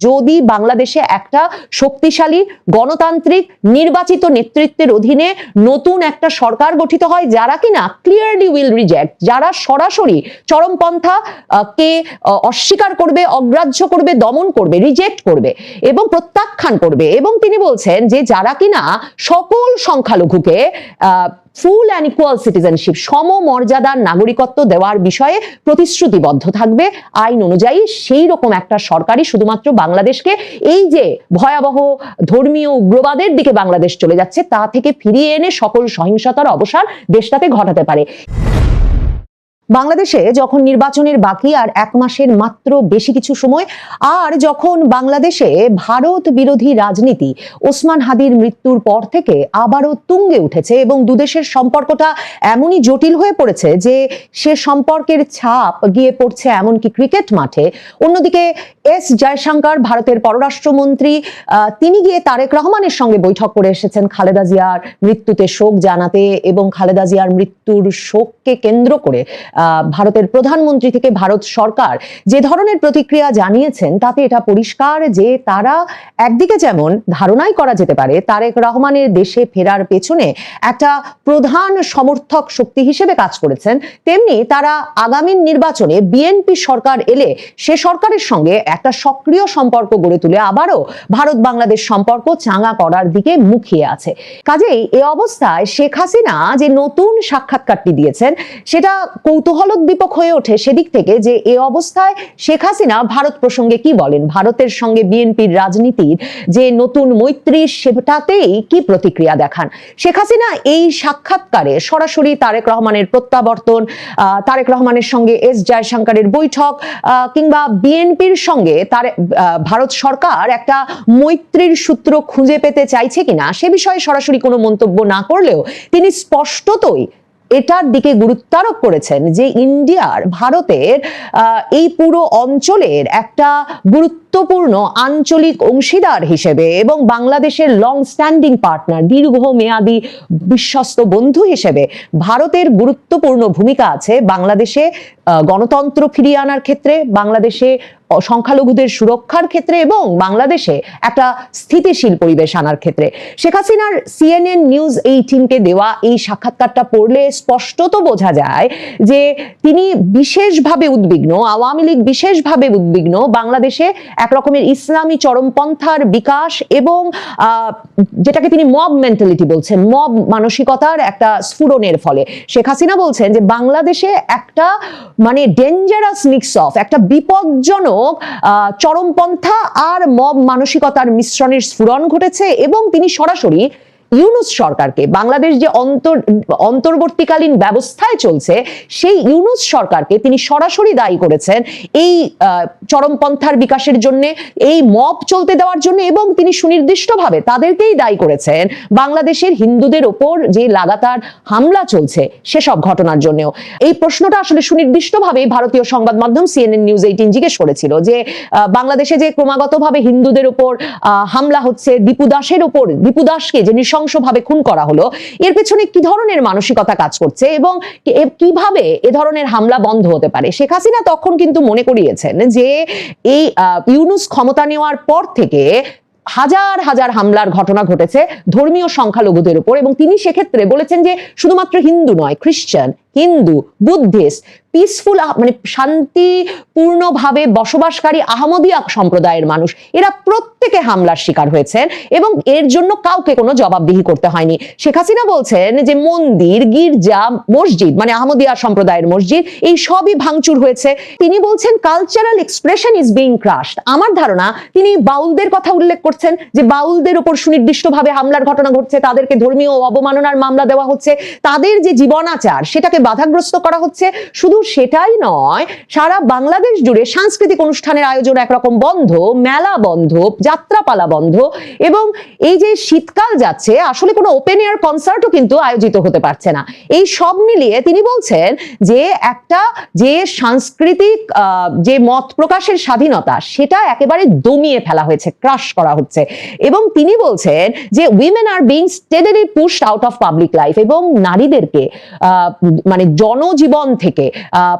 যদি বাংলাদেশে একটা শক্তিশালী গণতান্ত্রিক নির্বাচিত নেতৃত্বের অধীনে নতুন একটা সরকার গঠিত হয় যারা কিনা ক্লিয়ারলি উইল রিজেক্ট যারা সরাসরি চরমপন্থা কে অস্বীকার করবে, অগ্রাহ্য করবে, দমন করবে রিজেক্ট করবে এবং প্রত্যাখ্যান করবে এবং তিনি বলছেন যে যারা কিনা সকল সংখ্যালঘুকে ফুল অ্যান্ড ইকুয়াল সিটিজেনশিপ সমমর্যাদার নাগরিকত্ব দেওয়ার বিষয়ে প্রতিশ্রুতিবদ্ধ থাকবে। আইন অনুযায়ী সেই রকম একটা সরকারই শুধুমাত্র বাংলাদেশকে এই যে ভয়াবহ ধর্মীয় উগ্রবাদের দিকে বাংলাদেশ চলে যাচ্ছে, তা থেকে ফিরিয়ে এনে সকল সহিংসতার অবসান দেশটাতে ঘটাতে পারে। বাংলাদেশে যখন নির্বাচনের বাকি আর এক মাসের মাত্র বেশি কিছু সময়, আর যখন বাংলাদেশে ভারত বিরোধী রাজনীতি, ওসমান হাদির মৃত্যুর পর থেকে আবারও তুঙ্গে উঠেছে এবং দুদেশের সম্পর্কটা এমনই জটিল হয়ে পড়েছে যে সে সম্পর্কের ছাপ গিয়ে পড়ছে এমনকি ক্রিকেট মাঠে। অন্যদিকে এস জয়শঙ্কর, ভারতের পররাষ্ট্রমন্ত্রী তিনি গিয়ে তারেক রহমানের সঙ্গে বৈঠক করে এসেছেন খালেদা জিয়ার মৃত্যুতে শোক জানাতে এবং খালেদা জিয়ার মৃত্যুর শোককে কেন্দ্র করে ভারতের প্রধানমন্ত্রী থেকে ভারত সরকার যে ধরনের প্রতিক্রিয়া জানিয়েছেন, তাতে এটা পরিষ্কার যে তারা একদিকে যেমন ধারণাই করা যেতে পারে, তারেক রহমানের দেশে ফেরার পেছনে একটা প্রধান সমর্থক শক্তি হিসেবে কাজ করেছেন, তেমনি তারা আগামী নির্বাচনে বিএনপি সরকার এলে সে সরকারের সঙ্গে একটা সক্রিয় সম্পর্ক গড়ে তুলে আবারও ভারত বাংলাদেশ সম্পর্ক চাঙ্গা করার দিকে মুখিয়ে আছে। কাজেই এ অবস্থায় শেখ হাসিনা যে নতুন সাক্ষাৎকারটি দিয়েছেন, সেটা কৌতূহলোদ্দীপক হয়ে ওঠে সেদিক থেকে যে এ অবস্থায় শেখ হাসিনা ভারত প্রসঙ্গে কি বলেন? ভারতের সঙ্গে বিএনপির রাজনীতির যে নতুন মৈত্রী, সেটাতেই কি প্রতিক্রিয়া দেখান? শেখ হাসিনা এই সাক্ষাৎকারে সরাসরি তারেক রহমানের প্রত্যাবর্তন তারেক রহমানের সঙ্গে এস জয়শঙ্করের বৈঠক কিংবা বিএনপির সঙ্গে তার ভারত সরকার একটা মৈত্রীর সূত্র খুঁজে পেতে চাইছে কিনা সে বিষয়ে সরাসরি কোনো মন্তব্য না করলেও তিনি স্পষ্টতই এটার দিকে গুরুত্বারোপ করেছেন যে ইন্ডিয়ার, ভারতের এই পুরো অঞ্চলের একটা গুরুত্বপূর্ণ আঞ্চলিক অংশীদার হিসেবে এবং বাংলাদেশের লং স্ট্যান্ডিং পার্টনার দীর্ঘমেয়াদী বিশ্বস্ত বন্ধু হিসেবে ভারতের গুরুত্বপূর্ণ ভূমিকা আছে বাংলাদেশে গণতন্ত্র ফিরিয়ে আনার ক্ষেত্রে, বাংলাদেশে সংখ্যালঘুদের সুরক্ষার ক্ষেত্রে এবং বাংলাদেশে একটা স্থিতিশীল পরিবেশ আনার ক্ষেত্রে। শেখ হাসিনার সিএনএন নিউজ এইটিনকে দেওয়া এই সাক্ষাৎকারটা পড়লে স্পষ্টত বোঝা যায় যে তিনি বিশেষভাবে উদ্বিগ্ন, আওয়ামী লীগ বিশেষভাবে উদ্বিগ্ন, বাংলাদেশে এক রকমের ইসলামী চরমপন্থার বিকাশ এবং যেটাকে তিনি মব মেন্টালিটি বলছেন মব মানসিকতার একটা স্ফুরণের ফলে। শেখ হাসিনা বলছেন যে বাংলাদেশে একটা মানে ডেঞ্জারাস মিক্স অফ একটা বিপজ্জনক চরমপন্থা আর মব মানসিকতার মিশ্রণের স্ফুরণ ঘটেছে এবং তিনি সরাসরি ইউনুস সরকারকে বাংলাদেশ যে অন্তর অন্তর্বর্তীকালীন ব্যবস্থায় চলছে সেই ইউনুস সরকারকে তিনি সরাসরি দায়ী করেছেন এই চরমপন্থার বিকাশের জন্য এই মব চলতে দেওয়ার জন্য এবং তিনি সুনির্দিষ্টভাবে তাদেরকেই দায়ী করেছেন বাংলাদেশের হিন্দুদের ওপর যে লাগাতার হামলা চলছে সেসব ঘটনার জন্যও। এই প্রশ্নটা আসলে সুনির্দিষ্টভাবে ভারতীয় সংবাদ মাধ্যম সিএনএন নিউজ এইটিন জিজ্ঞেস করেছিল যে বাংলাদেশে যে ক্রমাগতভাবে হিন্দুদের উপর আহ, হামলা হচ্ছে দীপু দাসের উপর দীপু দাসকে যে নৃশংসভাবে খুন করা হলো। এর পেছনে কি ধরনের মানসিকতা কাজ করছে এবং কীভাবে এ ধরনের হামলা বন্ধ হতে পারে? শেখ হাসিনা তখন কিন্তু মনে করিয়েছেন যে এই ইউনুস ক্ষমতা নেওয়ার পর থেকে হাজার হাজার হামলার ঘটনা ঘটেছে ধর্মীয় সংখ্যালঘুদের উপর এবং তিনি সেক্ষেত্রে বলেছেন যে শুধুমাত্র হিন্দু নয় খ্রিস্টান হিন্দু, বুদ্ধিস্ট পিসফুল মানে শান্তিপূর্ণভাবে বসবাসকারী আহমদিয়া সম্প্রদায়ের মানুষ, এরা প্রত্যেকে হামলার শিকার হয়েছেন এবং এর জন্য কাউকে কোনো জবাবদিহি করতে হয়নি। শেখ হাসিনা বলছেন যে মন্দির, গির্জা, মসজিদ মানে আহমদিয়া সম্প্রদায়ের মসজিদ, এই সবই ভাঙচুর হয়েছে। তিনি বলছেন cultural expression is being crushed আমার ধারণা, তিনি বাউলদের কথা উল্লেখ করছেন যে বাউলদের উপর সুনির্দিষ্টভাবে হামলার ঘটনা ঘটছে, তাদেরকে ধর্মীয় অবমাননার মামলা দেওয়া হচ্ছে। তাদের যে জীবনাচার, সেটাকে বাধাগ্রস্ত করা হচ্ছে। শুধু সেটাই নয়, সারা বাংলাদেশ জুড়ে সাংস্কৃতিক অনুষ্ঠানের আয়োজন একরকম বন্ধ, মেলা বন্ধ, যাত্রাপালা বন্ধ এবং এই যে শীতকাল যাচ্ছে, আসলে কোনো ওপেন এয়ার কনসার্টও কিন্তু আয়োজিত হতে পারছে না। এই সব মিলিয়ে তিনি বলছেন যে একটা যে সাংস্কৃতিক যে মত প্রকাশের স্বাধীনতা, সেটা একেবারে দমিয়ে ফেলা হয়েছে ক্রাশ করা হচ্ছে। এবং তিনি বলছেন যে women are being steadily pushed out of public life এবং নারীদেরকে মানে জনজীবন থেকে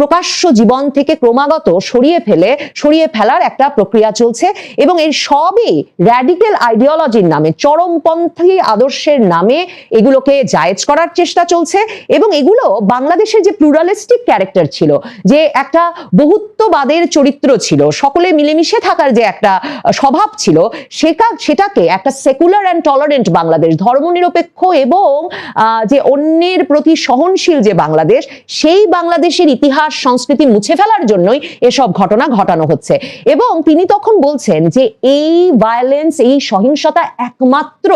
প্রকাশ্য জীবন থেকে ক্রমাগত সরিয়ে ফেলে, সরিয়ে ফেলার একটা প্রক্রিয়া চলছে এবং এর সবই র্যাডিক্যাল আইডিওলজির নামে, চরমপন্থী আদর্শের নামে এগুলোকে জায়েজ করার চেষ্টা চলছে এবং এগুলো বাংলাদেশের যে প্লুরালিস্টিক ক্যারেক্টার ছিল, যে একটা বহুত্ববাদের চরিত্র ছিল, সকলে মিলেমিশে থাকার যে একটা স্বভাব ছিল, সেটা, সেটাকে একটা সেকুলার অ্যান্ড টলারেন্ট বাংলাদেশ ধর্মনিরপেক্ষ এবং যে অন্যের প্রতি সহনশীল যে বাংলাদেশ সেই বাংলাদেশের ইতিহাস, সংস্কৃতি মুছে ফেলার জন্যই এসব ঘটনা ঘটানো হচ্ছে। এবং তিনি তখন বলছেন যে এই ভায়োলেন্স এই সহিংসতা একমাত্র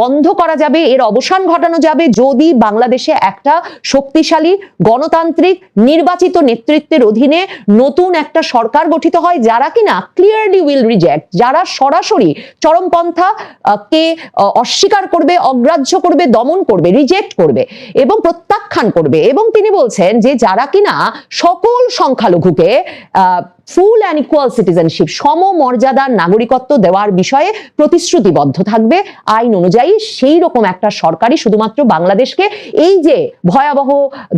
বন্ধ করা যাবে, এর অবসান ঘটানো যাবে যদি বাংলাদেশে একটা শক্তিশালী, গণতান্ত্রিক, নির্বাচিত নেতৃত্বের অধীনে নতুন একটা সরকার গঠিত হয় যারা কিনা ক্লিয়ারলি উইল রিজেক্ট যারা সরাসরি চরমপন্থা কে অস্বীকার করবে, অগ্রাহ্য করবে, দমন করবে রিজেক্ট করবে এবং প্রত্যাখ্যান করবে। এবং তিনি বলছেন যে যারা কিনা সকল সংখ্যালঘুকে ফুল অ্যান্ড ইকুয়াল সিটিজেনশিপ সমমর্যাদার নাগরিকত্ব দেওয়ার বিষয়ে প্রতিশ্রুতিবদ্ধ থাকবে। আইন অনুযায়ী সেই রকম একটা সরকারই শুধুমাত্র বাংলাদেশকে এই যে ভয়াবহ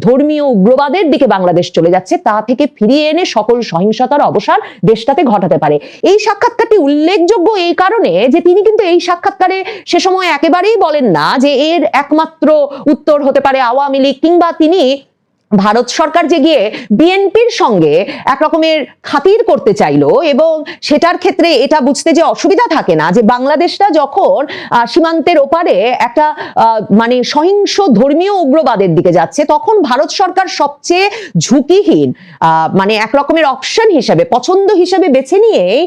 ধর্মীয় উগ্রবাদের দিকে বাংলাদেশ চলে যাচ্ছে, তা থেকে ফিরিয়ে এনে সকল সহিংসতার অবসান দেশটাতে ঘটাতে পারে। এই সাক্ষাৎকারটি উল্লেখযোগ্য এই কারণে যে তিনি কিন্তু এই সাক্ষাৎকারে সে সময় একেবারেই বলেন না যে এর একমাত্র উত্তর হতে পারে আওয়ামী লীগ কিংবা তিনি ভারত সরকার যে গিয়ে বিএনপির সঙ্গে এক রকমের খাতির করতে চাইলো এবং সেটার ক্ষেত্রে এটা বুঝতে যে অসুবিধা থাকে না যে বাংলাদেশটা যখন সীমান্তের ওপারে একটা মানে সহিংস ধর্মীয় উগ্রবাদের দিকে যাচ্ছে, তখন ভারত সরকার সবচেয়ে ঝুঁকিহীন মানে এক রকমের অপশন হিসেবে, পছন্দ হিসেবে বেছে নিয়েই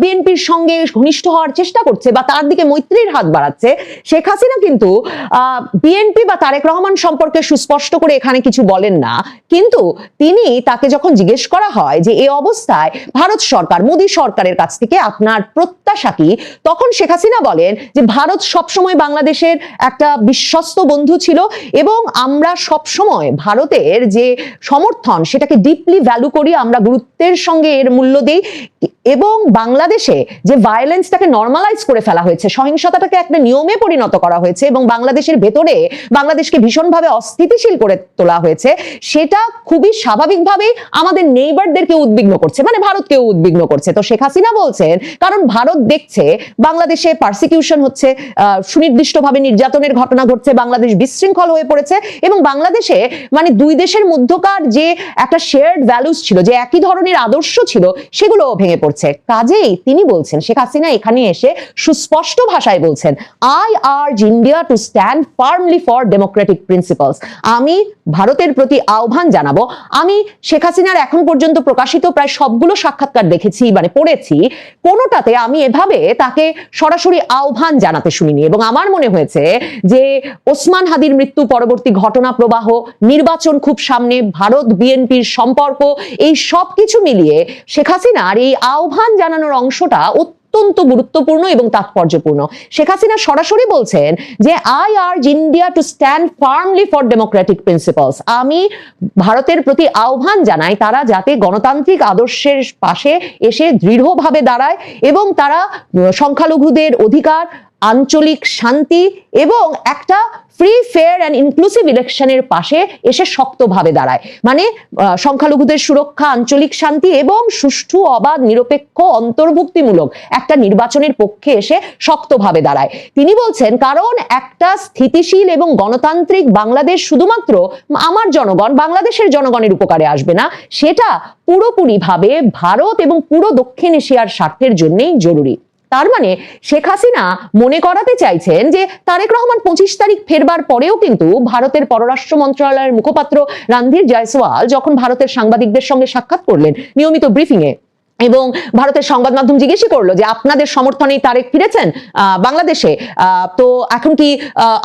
বিএনপির সঙ্গে ঘনিষ্ঠ হওয়ার চেষ্টা করছে বা তার দিকে মৈত্রীর হাত বাড়াচ্ছে। শেখ হাসিনা কিন্তু বিএনপি বা তারেক রহমান সম্পর্কে সুস্পষ্ট করে এখানে কিছু বলেন না। কিন্তু তিনি তাকে যখন জিজ্ঞেস করা হয় যে এই অবস্থায় ভারত সরকার, মোদী সরকারের কাছ থেকে আপনার প্রত্যাশা কি? তখন শেখ হাসিনা বলেন যে, ভারত সবসময় বাংলাদেশের একটা বিশ্বস্ত বন্ধু ছিল এবং আমরা সবসময় ভারতের যে সমর্থন, সেটাকে ডিপলি ভ্যালু করি, আমরা গুরুত্বের সঙ্গে এর মূল্য দিই। এবং বাংলাদেশে যে ভায়োলেন্সটাকে নর্মালাইজ করে ফেলা হয়েছে, সহিংসতাটাকে একটা নিয়মে পরিণত করা হয়েছে এবং বাংলাদেশের ভেতরে বাংলাদেশকে ভীষণভাবে অস্থিতিশীল করে তোলা হয়েছে, সেটা খুবই স্বাভাবিকভাবেই আমাদের নেইবারদেরকে উদ্বিগ্ন করছে মানে ভারতকেও উদ্বিগ্ন করছে। তো শেখ হাসিনা বলছেন, কারণ ভারত দেখছে বাংলাদেশে পার্সিকিউশন হচ্ছে সুনির্দিষ্টভাবে নির্যাতনের ঘটনা ঘটছে, বাংলাদেশ বিশৃঙ্খল হয়ে পড়েছে এবং বাংলাদেশে মানে দুই দেশের মধ্যকার যে একটা শেয়ার্ড ভ্যালুস ছিল, যে একই ধরনের আদর্শ ছিল, সেগুলোও ভেঙে পড়ছে। কাজেই তিনি বলছেন, শেখ হাসিনা এখানে এসে সুস্পষ্ট ভাষায় বলছেন I urge India to stand firmly for democratic principles আমি ভারতের প্রতি আহ্বান জানাব। আমি শেখ হাসিনার এখন পর্যন্ত প্রকাশিত প্রায় সবগুলো সাক্ষাৎকার দেখেছি মানে পড়েছি। কোনোটাতে আমি এভাবে তাকে সরাসরি আহ্বান জানাতে শুনিনি। এবং আমার মনে হয়েছে যে ওসমান হাদির মৃত্যু পরবর্তী ঘটনা প্রবাহ, নির্বাচন খুব সামনে, ভারত, বিএনপির সম্পর্ক, এই সব কিছু মিলিয়ে শেখ হাসিনার এই আহ্বান জানানোর অংশটা অত্যন্ত গুরুত্বপূর্ণ এবং তাৎপর্যপূর্ণ। শেখ হাসিনা সরাসরি বলছেন যে I urge India to stand firmly for democratic principles আমি ভারতের প্রতি আহ্বান জানাই তারা যাতে গণতান্ত্রিক আদর্শের পাশে এসে দৃঢ়ভাবে দাঁড়ায় এবং তারা সংখ্যালঘুদের অধিকার আঞ্চলিক শান্তি এবং একটা ফ্রি ফেয়ার অ্যান্ড ইনক্লুসিভ ইলেকশনের পাশে এসে শক্তভাবে দাঁড়ায়। মানে সংখ্যালঘুদের সুরক্ষা, আঞ্চলিক শান্তি এবং সুষ্ঠু, অবাধ, নিরপেক্ষ, অন্তর্ভুক্তিমূলক একটা নির্বাচনের পক্ষে এসে শক্তভাবে দাঁড়ায়। তিনি বলছেন, কারণ একটা স্থিতিশীল এবং গণতান্ত্রিক বাংলাদেশ শুধুমাত্র আমার জনগণ, বাংলাদেশের জনগণের উপকারে আসবে না, সেটা পুরোপুরিভাবে ভারত এবং পুরো দক্ষিণ এশিয়ার স্বার্থের জন্যেই জরুরি। তার মানে শেখ হাসিনা মনে করাতে চাইছেন যে তারেক রহমান পঁচিশ তারিখ ফেরবার পরেও কিন্তু ভারতের পররাষ্ট্র মন্ত্রণালয়ের মুখপাত্র রণধীর জয়সওয়াল যখন ভারতের সাংবাদিকদের সঙ্গে সাক্ষাৎ করলেন নিয়মিত ব্রিফিংয়ে এবং ভারতের সংবাদ মাধ্যম জিজ্ঞেসই করল যে আপনাদের সমর্থনেই তারেক ফিরেছেন বাংলাদেশে। তো এখন কি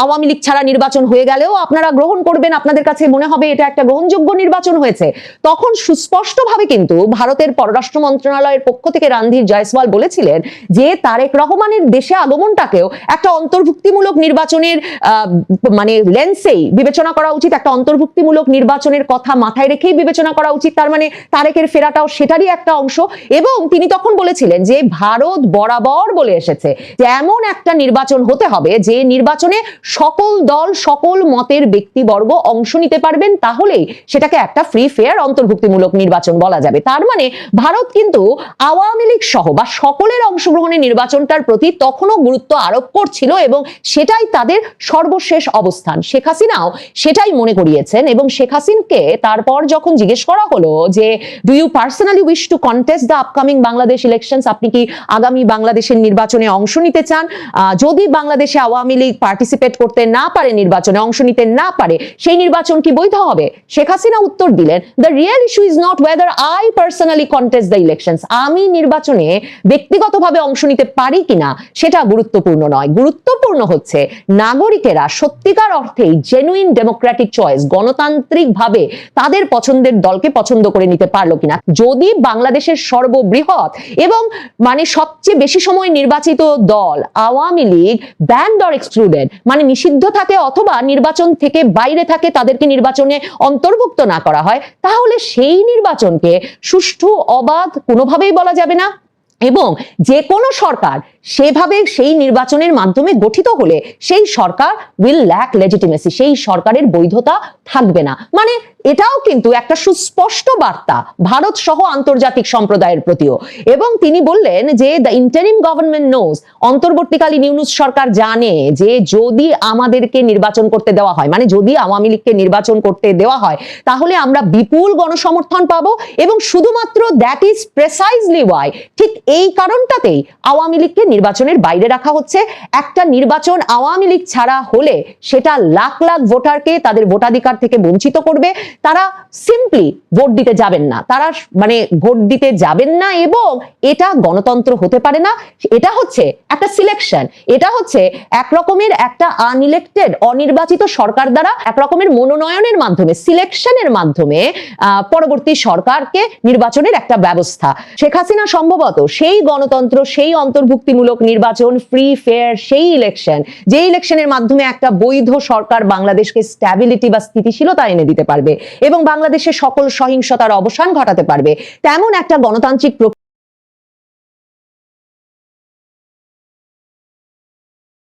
আওয়ামী লীগ ছাড়া নির্বাচন হয়ে গেলেও আপনারা গ্রহণ করবেন? আপনাদের কাছে মনে হবে এটা একটা গ্রহণযোগ্য নির্বাচন হয়েছে? তখন সুস্পষ্টভাবে কিন্তু ভারতের পররাষ্ট্র মন্ত্রণালয়ের পক্ষ থেকে রণধীর জয়সওয়াল বলেছিলেন যে তারেক রহমানের দেশে আগমনটাকেও একটা অন্তর্ভুক্তিমূলক নির্বাচনের মানে লেন্সেই বিবেচনা করা উচিত, একটা অন্তর্ভুক্তিমূলক নির্বাচনের কথা মাথায় রেখেই বিবেচনা করা উচিত। তার মানে তারেকের ফেরাটাও সেটারই একটা অংশ। এবং তিনি তখন বলেছিলেন যে ভারত বরাবর বলে এসেছে যে এমন একটা নির্বাচন হতে হবে যে নির্বাচনে সকল দল, সকল মতের ব্যক্তিবর্গ অংশ নিতে পারবেন, তাহলেই সেটাকে একটা ফ্রি ফেয়ার অন্তর্ভুক্তিমূলক নির্বাচন বলা যাবে। তার মানে ভারত কিন্তু আওয়ামী লীগ সহ বা সকলের অংশগ্রহণে নির্বাচনটার প্রতি তখনও গুরুত্ব আরোপ করছিল এবং সেটাই তাদের সর্বশেষ অবস্থান। শেখ হাসিনাও সেটাই মনে করিয়েছেন এবং শেখ হাসিনকে তারপর যখন জিজ্ঞেস করা হলো যে do you personally wish to contest the upcoming Bangladesh elections আপনি কি আগামী বাংলাদেশের নির্বাচনে অংশ নিতে চান? যদি বাংলাদেশে আওয়ামী লীগ পার্টিসিপেট করতে না পারে, নির্বাচনে অংশ নিতে না পারে, সেই নির্বাচন কি বৈধ হবে? শেখ হাসিনা উত্তর দিলেন the real issue is not whether I personally contest the elections আমি নির্বাচনে ব্যক্তিগতভাবে অংশ নিতে পারি কিনা, সেটা গুরুত্বপূর্ণ নয়। গুরুত্বপূর্ণ হচ্ছে, নাগরিকেরা সত্যিকার অর্থেই জেনুইন ডেমোক্রেটিক চয়েস গণতান্ত্রিক ভাবে তাদের পছন্দের দলকে পছন্দ করে নিতে পারল কিনা। যদি বাংলাদেশের সর্ববৃহৎ এবং মানে সবচেয়ে বেশি সময় নির্বাচিত দল Awami League banned or excluded মানে নিষিদ্ধ থাকে অথবা নির্বাচন থেকে বাইরে থাকে তাদেরকে নির্বাচনে অন্তর্ভুক্ত না করা হয়, তাহলে সেই নির্বাচনকে সুষ্ঠু, অবাধ কোনোভাবেই বলা যাবে না এবং যে কোনো সরকার সেভাবে সেই নির্বাচনের মাধ্যমে গঠিত হলে সেই সরকার উইল ল্যাক লেজিটিমেসি সেই সরকারের বৈধতা থাকবে না। মানে এটাও কিন্তু একটা সুস্পষ্ট বার্তা, ভারত সহ আন্তর্জাতিক সম্প্রদায়ের প্রতিও। এবং তিনি বললেন যে দ্য ইন্টারিম গভর্নমেন্ট নোজ অন্তর্বর্তীকালীন ইউনুস সরকার জানে যে, যদি আমাদেরকে নির্বাচন করতে দেওয়া হয় মানে যদি আওয়ামী লীগকে নির্বাচন করতে দেওয়া হয়, তাহলে আমরা বিপুল গণসমর্থন পাবো এবং শুধুমাত্র দ্যাট ইজ প্রেসাইজলি ওয়াই ঠিক এই কারণটাতেই আওয়ামী লীগকে নির্বাচনের বাইরে রাখা হচ্ছে। একটা নির্বাচন আওয়ামী লীগ ছাড়া হলে সেটা লাখ লাখ ভোটারকে তাদের ভোটাধিকার থেকে বঞ্চিত করবে। তারা সিম্পলি ভোট দিতে যাবেন না। তারা মানে ভোট দিতে যাবেন না এবং এটা গণতন্ত্র হতে পারে না। এটা হচ্ছে একটা সিলেকশন এটা হচ্ছে এক রকমের একটা আনইলেক্টেড অনির্বাচিত সরকার দ্বারা এক রকমের মনোনয়নের মাধ্যমে সিলেকশনের মাধ্যমে পরবর্তী সরকারকে নির্বাচনের একটা ব্যবস্থা। শেখ হাসিনা সম্ভবত সেই গণতন্ত্র, সেই অন্তর্ভুক্তিমূলক নির্বাচন ফ্রি ফেয়ার সেই ইলেকশন যে ইলেকশনের মাধ্যমে একটা বৈধ সরকার বাংলাদেশকে স্ট্যাবিলিটি বা স্থিতিশীলতা এনে দিতে পারবে এবং বাংলাদেশের সকল সহিংসতার অবসান ঘটাতে পারবে, তেমন একটা গণতান্ত্রিক